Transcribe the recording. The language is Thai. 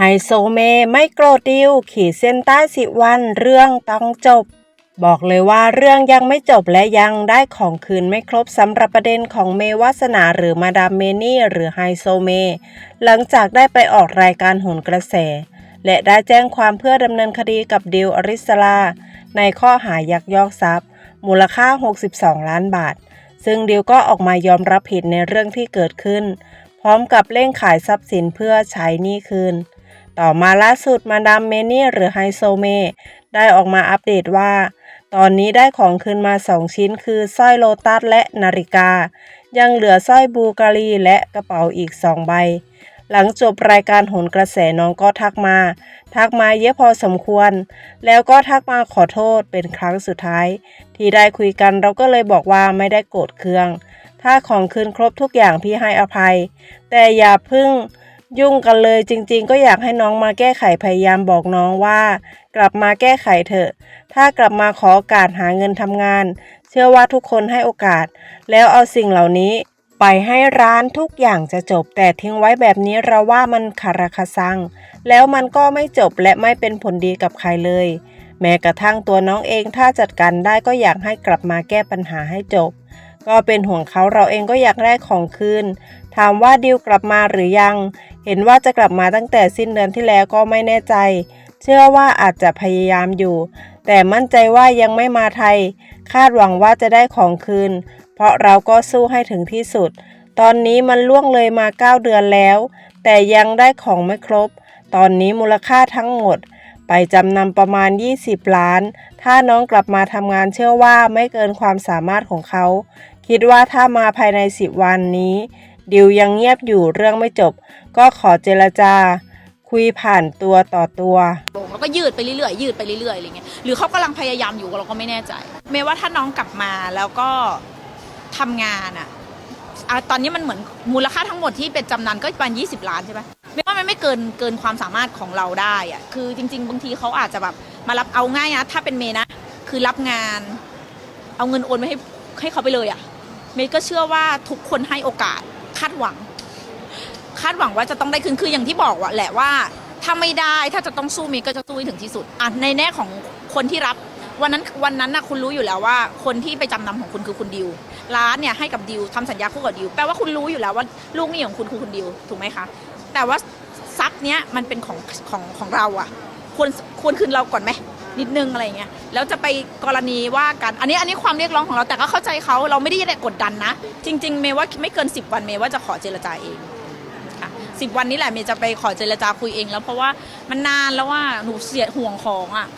ไฮโซเมไม่โกรธดิว ขีดเส้นใต้สิวันเรื่องต้องจบ บอกเลยว่าเรื่องยังไม่จบและยังได้ของคืนไม่ครบสำหรับประเด็นของเมวาสนาหรือมาดามเมนี่หรือไฮโซเม หลังจากได้ไปออกรายการโหนกระแส และได้แจ้งความเพื่อดำเนินคดีกับดิวอริสลาในข้อหายักยอกทรัพย์ มูลค่า 62 ล้านบาท ซึ่งดิวก็ออกมายอมรับผิดในเรื่องที่เกิดขึ้น พร้อมกับเร่งขายทรัพย์สินเพื่อใช้หนี้คืน ต่อมาล่าสุดมาดามเมนี่หรือไฮโซเมได้ออกมาอัปเดตว่า ตอนนี้ได้ของคืนมา 2 ชิ้นคือสร้อยโลตัสและนาฬิกา ยังเหลือสร้อยบูการีและกระเป๋าอีก 2 ใบ หลังจบรายการโหนกระแสน้องก็ทักมา ทักมาเยอะพอสมควร แล้วก็ทักมาขอโทษเป็นครั้งสุดท้าย ที่ได้คุยกันเราก็เลยบอกว่าไม่ได้โกรธเคือง ถ้าของคืนครบทุกอย่างพี่ให้อภัย แต่อย่าพึ่ง ยุ่งกันเลยจริงๆ ก็อยากให้น้องมาแก้ไขพยายามบอกน้องว่า กลับมาแก้ไขเถอะ ถ้ากลับมาขอโอกาสหาเงินทำงาน เชื่อว่าทุกคนให้โอกาส แล้วเอาสิ่งเหล่านี้ไปให้ร้านทุกอย่างจะจบ แต่ทิ้งไว้แบบนี้เราว่ามันคาราคาซัง แล้วมันก็ไม่จบและไม่เป็นผลดีกับใครเลย แม้กระทั่งตัวน้องเองถ้าจัดการได้ก็อยากให้กลับมาแก้ปัญหาให้จบ ก็เป็นห่วงเขาเราเองก็อยากได้ของคืน ถามว่าดิวกลับมาหรือยัง เห็นว่าจะกลับมาตั้งแต่สิ้นเดือนที่แล้วก็ไม่แน่ใจ เชื่อว่าอาจจะพยายามอยู่ แต่มั่นใจว่ายังไม่มาไทย คาดหวังว่าจะได้ของคืน เพราะเราก็สู้ให้ถึงที่สุด ตอนนี้มันล่วงเลยมา 9 เดือนแล้ว แต่ยังได้ของไม่ครบ ตอนนี้มูลค่าทั้งหมดไปจำนำประมาณ 20 ล้าน ถ้าน้องกลับมาทำงานเชื่อว่าไม่เกินความสามารถของเขา คิดว่าถ้ามาภายใน 10 วันนี้ ดิวยังเงียบอยู่เรื่องไม่จบ ก็ขอเจรจา คุยผ่านตัวต่อตัวโบกแล้วก็ยืดไปเรื่อยๆยืดไปเรื่อยๆอะไรเงี้ยหรือเขากำลังพยายามอยู่เราก็ไม่แน่ใจ เมย์ว่าถ้าน้องกลับมาแล้วก็ทำงานอะอะตอนนี้มันเหมือนมูลค่าทั้งหมดที่เป็นจำนำก็ประมาณ20 ล้านใช่ไหมเมย์ว่ามันไม่เกินเกินความสามารถของเราได้อะคือจริง ๆ บางทีเขาอาจจะแบบมารับเอาง่ายนะถ้าเป็นเมย์นะ คือรับงาน เอาเงินโอนไปให้ให้เขาไปเลยอะ เมย์ก็เชื่อว่าทุกคนให้โอกาสคาดหวัง คาดหวังว่าจะต้องได้คืนคืออย่างที่บอกว่าแหละว่า ถ้าไม่ได้ถ้าจะต้องสู้เมย์ก็จะสู้ให้ถึงที่สุดอะในแน่ของคนที่รับวันนั้นวันนั้นนะคุณรู้อยู่แล้วว่า คนที่ไปจำนำของคุณคือคุณดิวร้านเนี่ยให้กับดิวทำสัญญาคู่กับดิวแปลว่าคุณรู้อยู่แล้วว่าลูกหนี้ของคุณคือคุณดิวถูกไหมคะ แต่ว่าทรัพย์เนี้ยมันเป็นของของของเราอะควรควรคืนเราก่อนไหม นิดนึงอะไรเงี้ยแล้วจะไปกรณีว่ากัน อันนี้อันนี้ความเรียกร้องของเราแต่ก็เข้าใจเขาเราไม่ได้กดดันนะ จริง ๆ เมย์ว่าไม่เกิน 10 วันเมย์ว่าจะขอเจรจาเองค่ะสิบวันนี้แหละเมย์จะไปขอเจรจาคุยเอง แล้วเพราะว่ามันนานแล้วว่าหนูเสียห่วงของอะ